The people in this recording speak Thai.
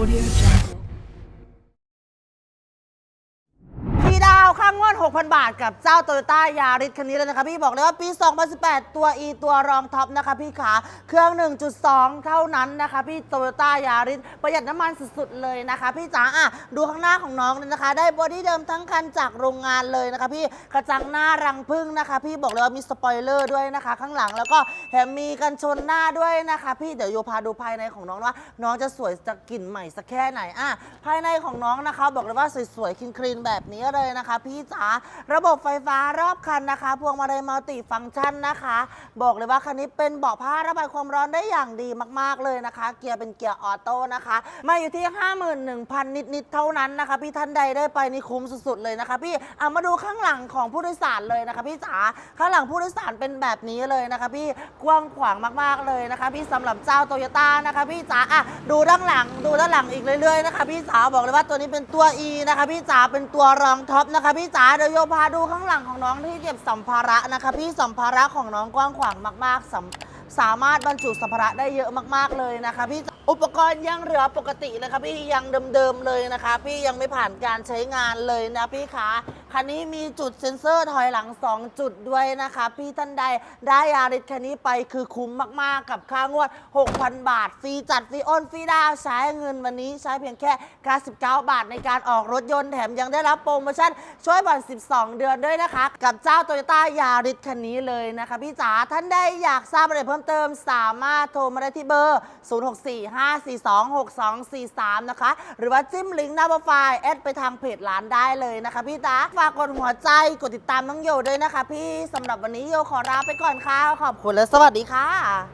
Audio Jungle. ข้างงวด6,000 บาทกับเจ้าโตโยต้ายาริสคันนี้เลยนะคะพี่บอกเลยว่าปี 2018 ตัว E ตัวรองท็อปนะคะพี่ขา เครื่อง 1.2 เท่านั้นนะคะพี่โตโยต้ายาริสประหยัดน้ำมันสุดๆเลยนะคะ พี่จ๋าอะดูข้างหน้าของน้องเลยนะคะ ได้บอดี้เดิมทั้งคันจากโรงงานเลยนะคะพี่กระจังหน้ารังพึ่งนะคะ พี่บอกเลยว่ามีสปอยเลอร์ด้วยนะคะ ข้างหลังแล้วก็แถมมีกันชนหน้าด้วยนะคะ พี่เดี๋ยวโยพาดูภายในของน้องว่า น้องจะสวยจะกลิ่นใหม่สักแค่ไหนอะภายในของน้องนะคะ บอกเลยว่าสวยๆคลีนๆแบบนี้เลยนะคะ พี่จ๋าระบบไฟฟ้ารอบคันนะคะ พวงมาลัยมัลติฟังก์ชันนะคะ บอกเลยว่าคันนี้เป็นเบาะผ้าระบายความร้อนได้อย่างดีมากๆเลยนะคะ เกียร์เป็นเกียร์ออโต้นะคะ มาอยู่ที่ 51,000 นิดๆเท่านั้นนะคะ พี่ท่านใดได้ไปนี่คุ้มสุดๆเลยนะคะ พี่เอามาดูข้างหลังของผู้โดยสารเลยนะคะ พี่จ๋าข้างหลังผู้โดยสารเป็นแบบนี้เลยนะคะ พี่กว้างขวางมากๆเลยนะคะ พี่สำหรับเจ้าโตโยต้านะคะพี่จ๋าอะดูด้านหลังดูด้านหลังอีกเรื่อยๆนะคะ พี่จ๋าบอกเลยว่าตัวนี้เป็นตัว E นะคะ พี่จ๋าเป็นตัวรองท็อปนะคะพี่จ๋าเดี๋ยวโยพาดูข้างหลังของน้องที่เก็บสัมภาระนะคะ พี่สัมภาระของน้องกว้างขวางมากๆสำสามารถบรรจุสัมภาระได้เยอะมากๆเลยนะคะพี่ อุปกรณ์ยังเหลือปกติเลยค่ะพี่ยังเดิมๆเลยนะคะ พี่ยังไม่ผ่านการใช้งานเลยนะพี่คะคันนี้มีจุดเซ็นเซอร์ถอยหลัง 2 จุดด้วยนะคะ พี่ท่านใดได้ยาริสคันนี้ไปคือคุ้มมากๆกับค่างวด 6,000 บาท ฟรีจัดฟรีโอนฟรีดาวใช้เงินวันนี้ใช้เพียงแค่ 99 บาทในการออกรถยนต์แถมยังได้รับโปรโมชั่น ช่วยผ่อน 12 เดือนด้วยนะคะ กับเจ้าโตโยต้ายาริสคันนี้เลยนะคะ พี่จ๋าท่านใดอยากทราบอะไรเพิ่มเติม สามารถโทรมาได้ที่เบอร์0645426243 นะคะ หรือว่าจิ้มลิงก์หน้าโปรไฟล์แอดไปทางเพจร้านได้เลยนะคะพี่จ๋าฝากกดหัวใจ กดติดตามน้องโยด้วยนะคะ พี่สำหรับวันนี้โยขอลาไปก่อนค่ะ ขอบคุณและสวัสดีค่ะ